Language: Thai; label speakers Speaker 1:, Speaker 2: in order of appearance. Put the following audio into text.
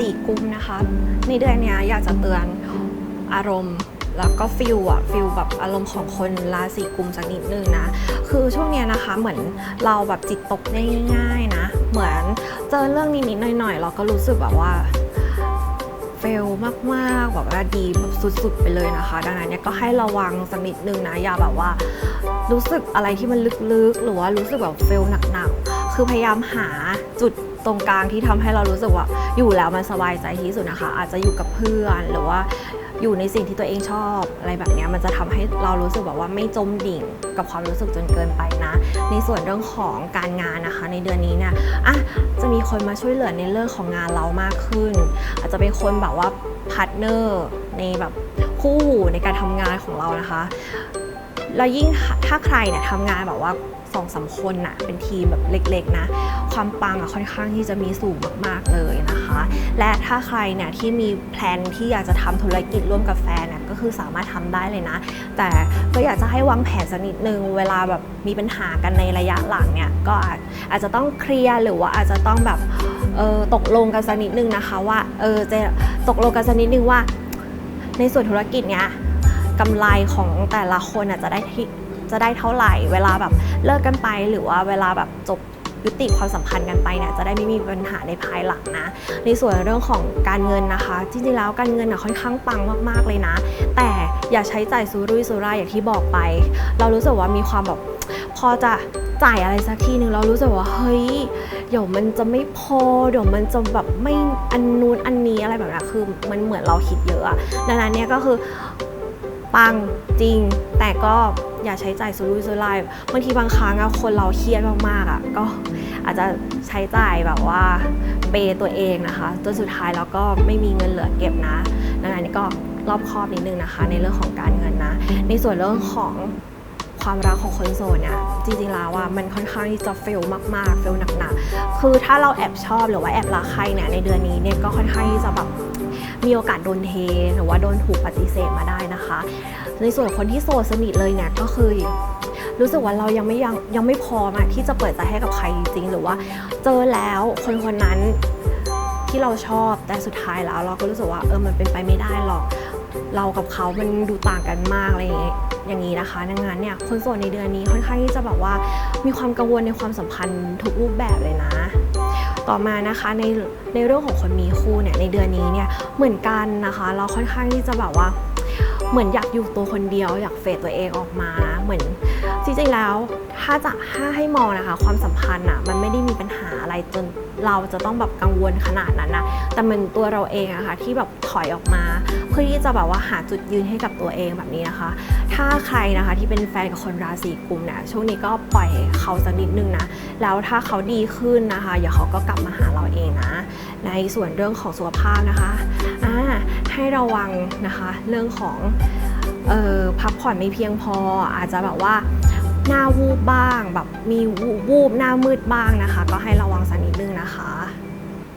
Speaker 1: ศีกุมนะคะ ในเดือนนี้อยากจะเตือนอารมณ์แล้วก็ฟิลอะฟิลแบบอารมณ์ของคนราศีกุมสักนิดนึงนะ คือช่วงเนี้ยนะคะเหมือนเราแบบจิตตกได้ง่ายนะ เหมือนเจอเรื่องนิดๆหน่อยๆ เราก็รู้สึกแบบว่าเฟลมากๆแบบว่าดีแบบสุดๆไปเลยนะคะ ดังนั้นเนี่ยก็ให้ระวังสักนิดนึงนะ อย่าแบบว่ารู้สึกอะไรที่มันลึกๆ หรือว่ารู้สึกแบบเฟลหนักๆ คือพยายามหาจุด ตรงกลางที่ทำให้เรารู้สึกว่า อยู่แล้วมันสบายใจที่สุดนะคะ อาจจะอยู่กับเพื่อนหรือว่าอยู่ในสิ่งที่ตัวเองชอบอะไรแบบนี้มันจะทำให้เรารู้สึกแบบว่าไม่จมดิ่งกับความรู้สึกจนเกินไปนะ ในส่วนเรื่องของการงานนะคะ ในเดือนนี้เนี่ยอะจะมีคนมาช่วยเหลือในเรื่องของงานเรามากขึ้น อาจจะเป็นคนแบบว่าพาร์ทเนอร์ในแบบคู่หูในการทำงานของเรานะคะ แล้วยิ่งถ้าใครเนี่ยทำงานแบบว่าสองสามคนน่ะเป็นทีมแบบเล็กๆนะ ความปังอะค่อนข้างที่จะมีสูงมากๆเลยนะคะ และถ้าใครเนี่ยที่มีแพลนที่อยากจะทำธุรกิจร่วมกับแฟนเนี่ยก็คือสามารถทำได้เลยนะ แต่ก็อยากจะให้วางแผนสักนิดนึง เวลาแบบมีปัญหากันในระยะหลังเนี่ยก็อาจอาจจะต้องเคลียร์หรือว่าอาจจะต้องแบบเออตกลงกันสักนิดนึงนะคะว่าเออจะตกลงกันสักนิดนึงว่า ในส่วนธุรกิจเนี้ย กำไรของแต่ละคนน่ะจะได้ที่จะได้เท่าไหร่ เวลาแบบเลิกกันไปหรือว่าเวลาแบบจบยุติความสัมพันธ์กันไปเนี่ยจะได้ไม่มีปัญหาในภายหลังนะ ในส่วนเรื่องของการเงินนะคะจริงๆแล้วการเงินน่ะค่อนข้างปังมากๆเลยนะ แต่อย่าใช้จ่ายซูรุ่ยซูร่ายอย่างที่บอกไป เรารู้สึกว่ามีความแบบพอจะจ่ายอะไรสักทีหนึ่งเรารู้สึกว่าเฮ้ยเดี๋ยวมันจะไม่พอเดี๋ยวมันจะแบบไม่อันนู้นอันนี้อะไรแบบนั้นคือมันเหมือนเราคิดเยอะอะดังนั้นเนี่ยก็คือ ปังจริง แต่ก็อย่าใช้จ่ายสุรุ่ยสุร่ายบางทีบางครั้งอะคนเราเครียดมากๆอะก็อาจจะใช้จ่ายแบบว่าเปย์ตัวเองนะคะจนสุดท้ายแล้วก็ไม่มีเงินเหลือเก็บนะดังนั้นก็รอบคอบนิดนึงนะคะ ในเรื่องของการเงินนะ ในส่วนเรื่องของความรักของคนโสดเนี่ยจริงๆแล้วว่ามันค่อนข้างที่จะเฟลมากๆเฟลหนักๆคือถ้าเราแอบชอบหรือว่าแอบรักใครเนี่ยในเดือนนี้เนี่ยก็ค่อนข้างที่จะแบบ มีโอกาสโดนเทหรือว่าโดนถูกปฏิเสธมาได้นะคะ ในส่วนคนที่โสดสนิทเลยเนี่ยก็คือรู้สึกว่าเรายังไม่ยังยังไม่พร้อมอะที่จะเปิดใจให้กับใครจริงหรือว่า เจอแล้วคนคนนั้นที่เราชอบแต่สุดท้ายแล้ว เราก็รู้สึกว่าเออมันเป็นไปไม่ได้หรอก เรากับเขามันดูต่างกันมากอะไรอย่างเงี้ยอย่างนี้นะคะดังนั้นเนี่ยคนโสดในเดือนนี้ค่อนข้างที่จะแบบว่ามีความกังวลในความสัมพันธ์ทุกรูปแบบเลยนะ ต่อมานะคะในในเรื่องของคนมีคู่เนี่ยในเดือนนี้เนี่ยเหมือนกันนะคะ เราค่อนข้างที่จะแบบว่า เหมือนอยากอยู่ตัวคนเดียว อยากเฟดตัวเองออกมาเหมือน จริงๆแล้วถ้าจะถ้าให้มองนะคะ ความสัมพันธ์อะมันไม่ได้มีปัญหาอะไรจนเราจะต้องแบบกังวลขนาดนั้นนะแต่มันตัวเราเองอะค่ะที่แบบถอยออกมา เพื่อที่จะแบบว่าหาจุดยืนให้กับตัวเองแบบนี้นะคะ ถ้าใครนะคะที่เป็นแฟนกับคนราศีกุมเนี่ยช่วงนี้ก็ปล่อยเขาสักนิดนึงนะแล้วถ้าเขาดีขึ้นนะคะเดี๋ยวเขาก็กลับมาหาเราเองนะในส่วนเรื่องของสุขภาพนะคะอ่าให้ระวังนะคะเรื่องของออพักผ่อนไม่เพียงพออาจจะแบบว่า หน้าวูบบ้าง แบบมีวูบวูบหน้ามืดบ้างนะคะ ก็ให้ระวังสักนิดนึงนะคะ